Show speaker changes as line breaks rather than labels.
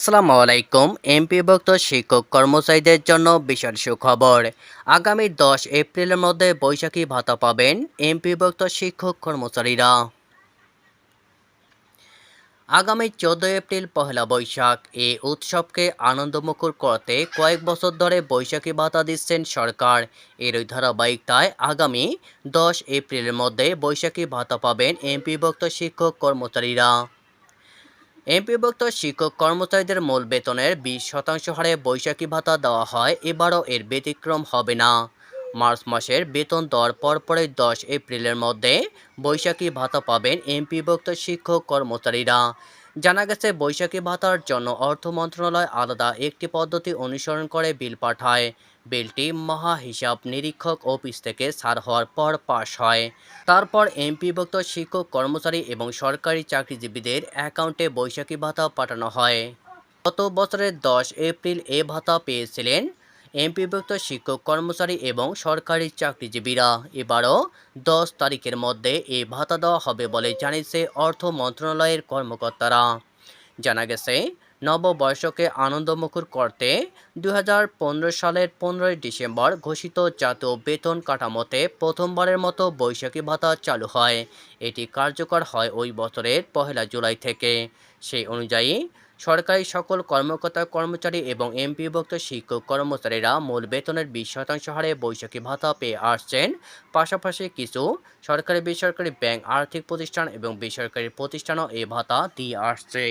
আসসালামু আলাইকুম, এমপিভুক্ত শিক্ষক কর্মচারীদের জন্য বিশাল সুখবর। আগামী দশ এপ্রিলের মধ্যে বৈশাখী ভাতা পাবেন এমপিভুক্ত শিক্ষক কর্মচারীরা। আগামী চোদ্দ এপ্রিল পহেলা বৈশাখ এই উৎসবকে আনন্দমুখর করতে কয়েক বছর ধরে বৈশাখী ভাতা দিচ্ছেন সরকার। এরই ধারাবাহিকতায় আগামী দশ এপ্রিলের মধ্যে বৈশাখী ভাতা পাবেন এমপিভুক্ত শিক্ষক কর্মচারীরা। এমপিভুক্ত শিক্ষক কর্মচারীদের মূল বেতনের বিশ শতাংশ হারে বৈশাখী ভাতা দেওয়া হয়, এবারও এর ব্যতিক্রম হবে না। মার্চ মাসের বেতন দেওয়ার পরপরই দশ এপ্রিলের মধ্যে বৈশাখী ভাতা পাবেন এমপিভুক্ত শিক্ষক কর্মচারীরা। জানা গেছে, বৈশাখী ভাতার জন্য অর্থ মন্ত্রণালয় আলাদা একটি পদ্ধতি অনুসরণ করে বিল পাঠায়। বিলটি মহা হিসাব নিরীক্ষক অফিস থেকে ছাড় হওয়ার পর পাশ হয়। তারপর এমপিভুক্ত শিক্ষক, কর্মচারী এবং সরকারি চাকরিজীবীদের অ্যাকাউন্টে বৈশাখী ভাতা পাঠানো হয়। গত বছরের দশ এপ্রিল এ ভাতা পেয়েছিলেন এমপিভুক্ত শিক্ষক, কর্মচারী এবং সরকারি চাকরিজীবীরা এবারও দশ তারিখের মধ্যে এই ভাতা দেওয়া হবে বলে জানিয়েছে অর্থ মন্ত্রণালয়ের কর্মকর্তারা। জানা গেছে, নববর্ষকে আনন্দমুখর করতে দু হাজার পনেরো সালের পনেরোই ডিসেম্বর ঘোষিত জাতীয় বেতন কাঠামোতে প্রথমবারের মতো বৈশাখী ভাতা চালু হয়। এটি কার্যকর হয় ওই বছরের পহেলা জুলাই থেকে। সেই অনুযায়ী সরকারি সকল কর্মকর্তা কর্মচারী এবং এমপিভুক্ত শিক্ষক কর্মচারীরা মূল বেতনের বিশ শতাংশ হারে বৈশাখী ভাতা পেয়ে আসছেন। পাশাপাশি কিছু সরকারি বেসরকারি ব্যাংক আর্থিক প্রতিষ্ঠান এবং বেসরকারি প্রতিষ্ঠানও এই ভাতা দিয়ে আসছে।